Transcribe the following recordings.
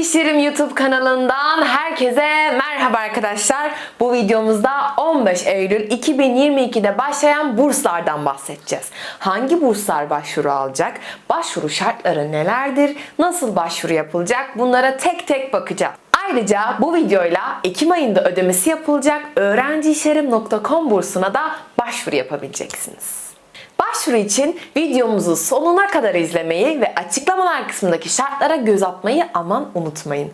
İşlerim YouTube kanalından herkese merhaba arkadaşlar. Bu videomuzda 15 Eylül 2022'de başlayan burslardan bahsedeceğiz. Hangi burslar başvuru alacak? Başvuru şartları nelerdir? Nasıl başvuru yapılacak? Bunlara tek tek bakacağız. Ayrıca bu videoyla Ekim ayında ödemesi yapılacak öğrenciişlerim.com bursuna da başvuru yapabileceksiniz. Başvuru için videomuzu sonuna kadar izlemeyi ve açıklamalar kısmındaki şartlara göz atmayı aman unutmayın.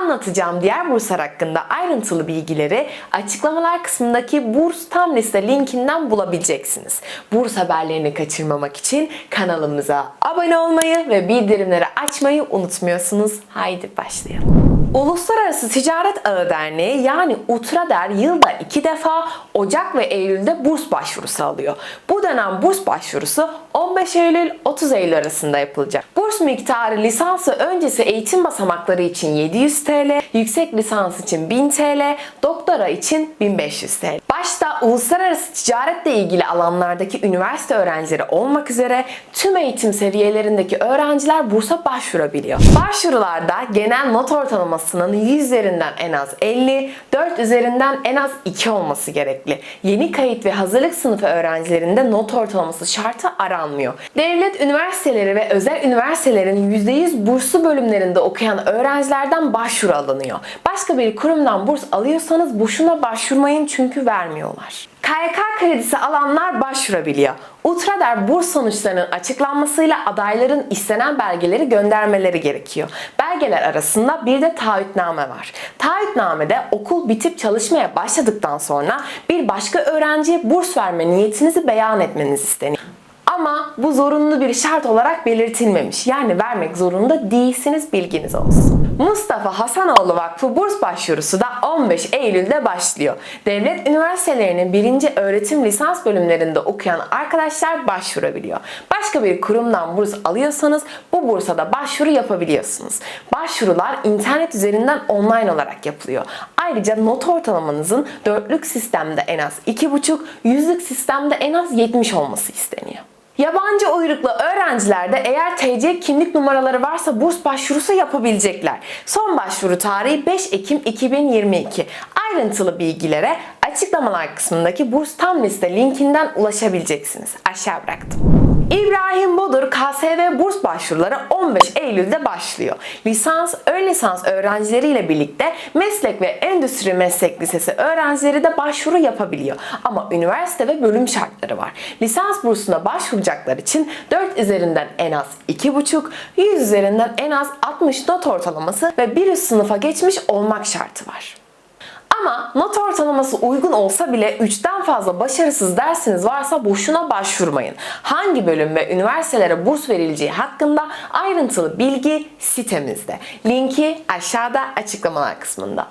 Anlatacağım diğer burslar hakkında ayrıntılı bilgileri açıklamalar kısmındaki burs tam liste linkinden bulabileceksiniz. Burs haberlerini kaçırmamak için kanalımıza abone olmayı ve bildirimleri açmayı unutmuyorsunuz. Haydi başlayalım. Uluslararası Ticaret Ağı Derneği yani UTRADER yılda iki defa Ocak ve Eylül'de burs başvurusu alıyor. Bu dönem burs başvurusu 15 Eylül 30 Eylül arasında yapılacak. Burs miktarı lisansı öncesi eğitim basamakları için 700 TL, yüksek lisans için 1000 TL, doktora için 1500 TL. Başta uluslararası ticaretle ilgili alanlardaki üniversite öğrencileri olmak üzere tüm eğitim seviyelerindeki öğrenciler bursa başvurabiliyor. Başvurularda genel not ortalamasının 100 üzerinden en az 50, 4 üzerinden en az 2 olması gerekli. Yeni kayıt ve hazırlık sınıfı öğrencilerinde not ortalaması şartı aranmıyor. Devlet üniversiteleri ve özel üniversitelerin %100 burslu bölümlerinde okuyan öğrencilerden başvuru alınıyor. Başka bir kurumdan burs alıyorsanız boşuna başvurmayın çünkü vermiyorlar. KYK kredisi alanlar başvurabiliyor. Ultrader burs sonuçlarının açıklanmasıyla adayların istenen belgeleri göndermeleri gerekiyor. Belgeler arasında bir de taahhütname var. Taahhütnamede okul bitip çalışmaya başladıktan sonra bir başka öğrenciye burs verme niyetinizi beyan etmeniz isteniyor. Ama bu zorunlu bir şart olarak belirtilmemiş. Yani vermek zorunda değilsiniz bilginiz olsun. Mustafa Hasanoğlu Vakfı burs başvurusu da 15 Eylül'de başlıyor. Devlet üniversitelerinin birinci öğretim lisans bölümlerinde okuyan arkadaşlar başvurabiliyor. Başka bir kurumdan burs alıyorsanız bu bursa da başvuru yapabiliyorsunuz. Başvurular internet üzerinden online olarak yapılıyor. Ayrıca not ortalamanızın dörtlük sistemde en az 2,5, yüzlük sistemde en az 70 olması isteniyor. Yabancı uyruklu öğrencilerde eğer TC kimlik numaraları varsa burs başvurusu yapabilecekler. Son başvuru tarihi 5 Ekim 2022. Ayrıntılı bilgilere açıklamalar kısmındaki burs tam liste linkinden ulaşabileceksiniz. Aşağı bıraktım. İbrahim Bodur KSV burs başvuruları 15 Eylül'de başlıyor. Lisans, ön lisans öğrencileriyle birlikte meslek ve endüstri meslek lisesi öğrencileri de başvuru yapabiliyor. Ama üniversite ve bölüm şartları var. Lisans bursuna başvuracaklar için 4 üzerinden en az 2,5, 100 üzerinden en az 60 not ortalaması ve bir üst sınıfa geçmiş olmak şartı var. Ama not ortalaması uygun olsa bile 3'ten fazla başarısız dersiniz varsa boşuna başvurmayın. Hangi bölüm ve üniversitelere burs verileceği hakkında ayrıntılı bilgi sitemizde. Linki aşağıda açıklamalar kısmında.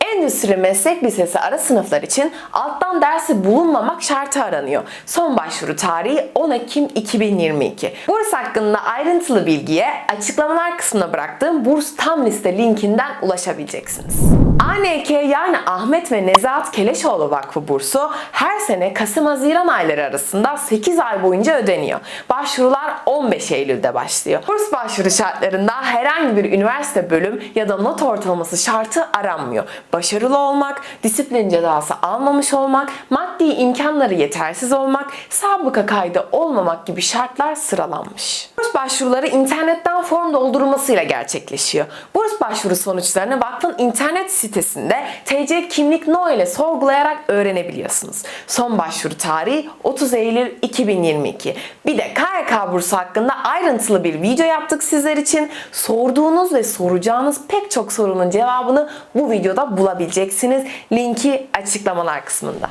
Endüstri Meslek Lisesi ara sınıflar için alttan dersi bulunmamak şartı aranıyor. Son başvuru tarihi 10 Ekim 2022. Burs hakkında ayrıntılı bilgiye açıklamalar kısmına bıraktığım burs tam liste linkinden ulaşabileceksiniz. ANK yani Ahmet ve Nezahat Keleşoğlu Vakfı bursu her sene Kasım-Haziran ayları arasında 8 ay boyunca ödeniyor. Başvurular 15 Eylül'de başlıyor. Burs başvuru şartlarında herhangi bir üniversite bölüm ya da not ortalaması şartı aranmıyor. Başarılı olmak, disiplin cezası almamış olmak, maddi imkanları yetersiz olmak, sabıka kaydı olmamak gibi şartlar sıralanmış. Burs başvuruları internetten form doldurulmasıyla gerçekleşiyor. Burs başvuru sonuçlarını vakfın internet sitesinde TC kimlik no ile sorgulayarak öğrenebiliyorsunuz. Son başvuru tarihi 30 Eylül 2022. Bir de KYK bursu hakkında ayrıntılı bir video yaptık sizler için. Sorduğunuz ve soracağınız pek çok sorunun cevabını bu videoda bulabileceksiniz. Linki açıklamalar kısmında.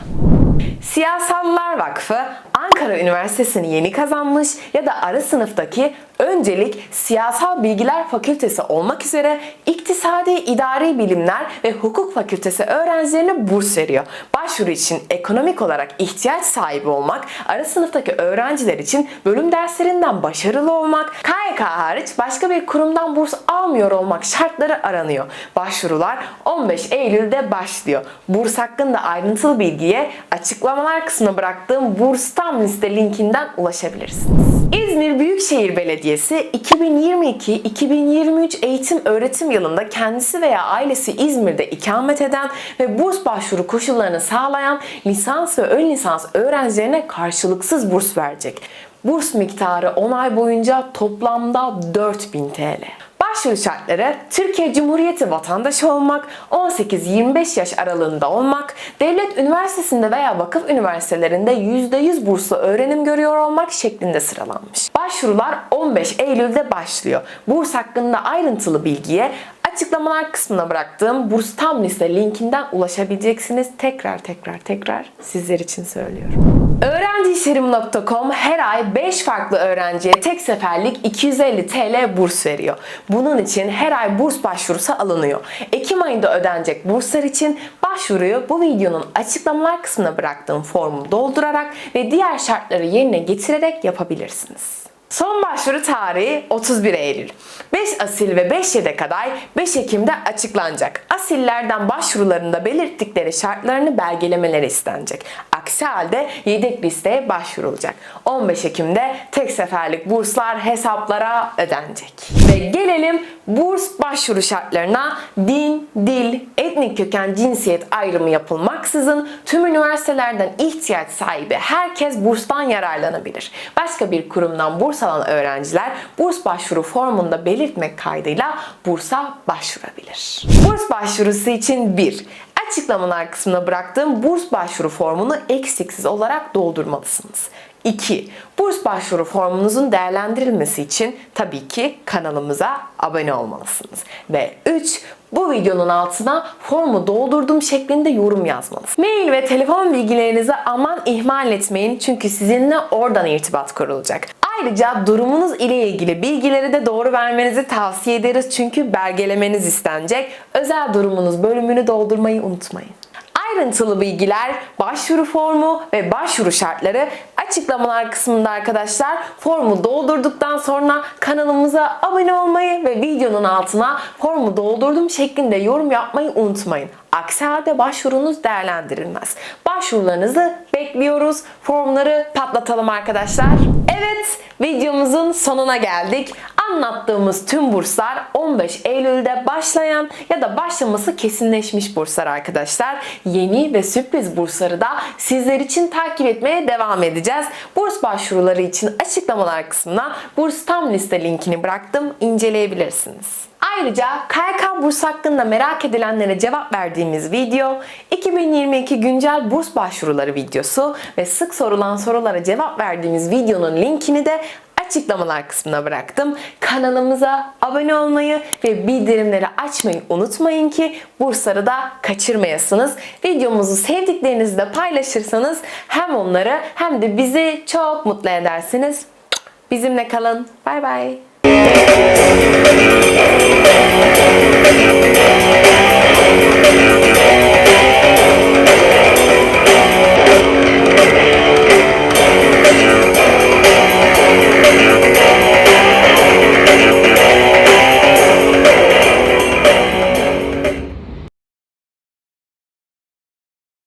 Siyasallar Vakfı Ankara Üniversitesi'ni yeni kazanmış ya da ara sınıftaki öncelik Siyasal Bilgiler Fakültesi olmak üzere İktisadi İdari Bilimler ve Hukuk Fakültesi öğrencilerine burs veriyor. Başvuru için ekonomik olarak ihtiyaç sahibi olmak, ara sınıftaki öğrenciler için bölüm derslerinden başarılı olmak, KYK hariç başka bir kurumdan burs almıyor olmak şartları aranıyor. Başvurular 15 Eylül'de başlıyor. Burs hakkında ayrıntılı bilgiye açıklamalar kısmına bıraktığım burs tam liste linkinden ulaşabilirsiniz. İzmir Büyükşehir Belediyesi 2022-2023 eğitim öğretim yılında kendisi veya ailesi İzmir'de ikamet eden ve burs başvuru koşullarını sağlayan lisans ve ön lisans öğrencilerine karşılıksız burs verecek. Burs miktarı 10 ay boyunca toplamda 4000 TL. Başvuru şartları Türkiye Cumhuriyeti vatandaşı olmak, 18-25 yaş aralığında olmak, devlet üniversitesinde veya vakıf üniversitelerinde %100 burslu öğrenim görüyor olmak şeklinde sıralanmış. Başvurular 15 Eylül'de başlıyor. Burs hakkında ayrıntılı bilgiye açıklamalar kısmına bıraktığım burs tam liste linkinden ulaşabileceksiniz. Tekrar tekrar tekrar sizler için söylüyorum. Öğrenciişlerim.com her ay 5 farklı öğrenciye tek seferlik 250 TL burs veriyor. Bunun için her ay burs başvurusu alınıyor. Ekim ayında ödenecek burslar için başvuruyu bu videonun açıklamalar kısmına bıraktığım formu doldurarak ve diğer şartları yerine getirerek yapabilirsiniz. Son başvuru tarihi 31 Eylül. 5 asil ve 5 yedek aday 5 Ekim'de açıklanacak. Asillerden başvurularında belirttikleri şartlarını belgelemeleri istenecek. Aksi halde yedek listeye başvurulacak. 15 Ekim'de tek seferlik burslar hesaplara ödenecek. Ve gelelim burs başvuru şartlarına din, dil, etnik köken, cinsiyet ayrımı yapılmaksızın tüm üniversitelerden ihtiyaç sahibi herkes burstan yararlanabilir. Başka bir kurumdan burs alan öğrenciler burs başvuru formunda belirtmek kaydıyla bursa başvurabilir. Burs başvurusu için 1. Açıklamalar kısmına bıraktığım burs başvuru formunu eksiksiz olarak doldurmalısınız. 2. Burs başvuru formunuzun değerlendirilmesi için tabii ki kanalımıza abone olmalısınız. Ve 3. Bu videonun altına formu doldurdum şeklinde yorum yazmalısınız. Mail ve telefon bilgilerinizi aman ihmal etmeyin çünkü sizinle oradan irtibat kurulacak. Ayrıca durumunuz ile ilgili bilgileri de doğru vermenizi tavsiye ederiz çünkü belgelemeniz istenecek. Özel durumunuz bölümünü doldurmayı unutmayın. Ayrıntılı bilgiler, başvuru formu ve başvuru şartları açıklamalar kısmında arkadaşlar. Formu doldurduktan sonra kanalımıza abone olmayı ve videonun altına formu doldurdum şeklinde yorum yapmayı unutmayın. Aksi halde başvurunuz değerlendirilmez. Başvurularınızı bekliyoruz. Formları patlatalım arkadaşlar. Evet, videomuzun sonuna geldik. Anlattığımız tüm burslar 15 Eylül'de başlayan ya da başlaması kesinleşmiş burslar arkadaşlar. Yeni ve sürpriz bursları da sizler için takip etmeye devam edeceğiz. Burs başvuruları için açıklamalar kısmına burs tam liste linkini bıraktım. inceleyebilirsiniz. Ayrıca KYK burs hakkında merak edilenlere cevap verdiğimiz video, 2022 güncel burs başvuruları videosu ve sık sorulan sorulara cevap verdiğimiz videonun linkini de açıklamalar kısmına bıraktım. Kanalımıza abone olmayı ve bildirimleri açmayı unutmayın ki bursları da kaçırmayasınız. Videomuzu sevdiklerinizle paylaşırsanız hem onları hem de bizi çok mutlu edersiniz. Bizimle kalın. Bay bay.